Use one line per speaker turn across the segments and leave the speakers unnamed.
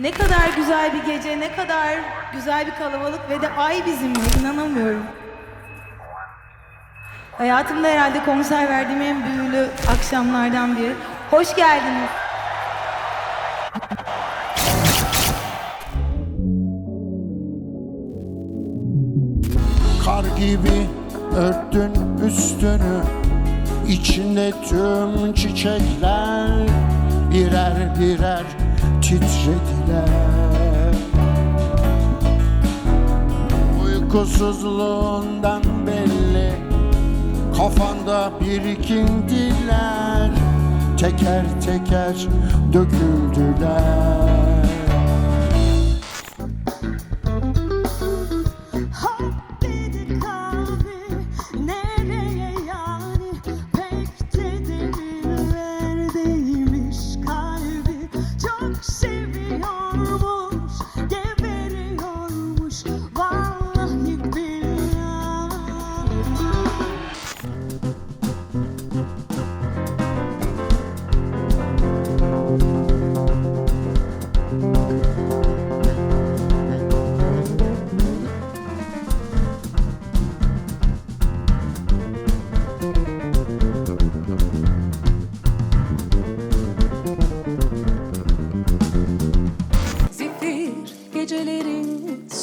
Ne kadar güzel bir gece, ne kadar güzel bir kalabalık ve de ay bizimle inanamıyorum. Hayatımda herhalde konser verdiğim en büyülü akşamlardan biri. Hoş geldiniz.
Kar gibi örttün üstünü İçinde tüm çiçekler Birer birer titrediler. Uykusuzluğundan belli Kafanda birikindiler. Teker teker döküldüler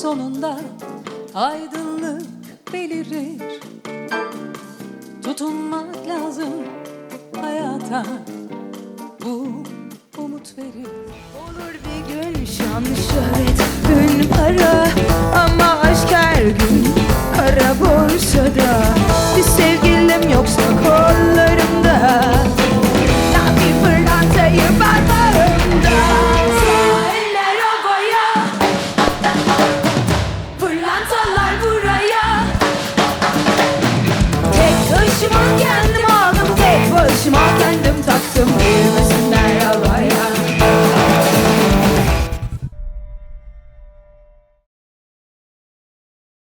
sonunda aydınlık belirir. Tutunmak lazım hayata bu umut verir.
Olur bir gün şan şöhret, ün para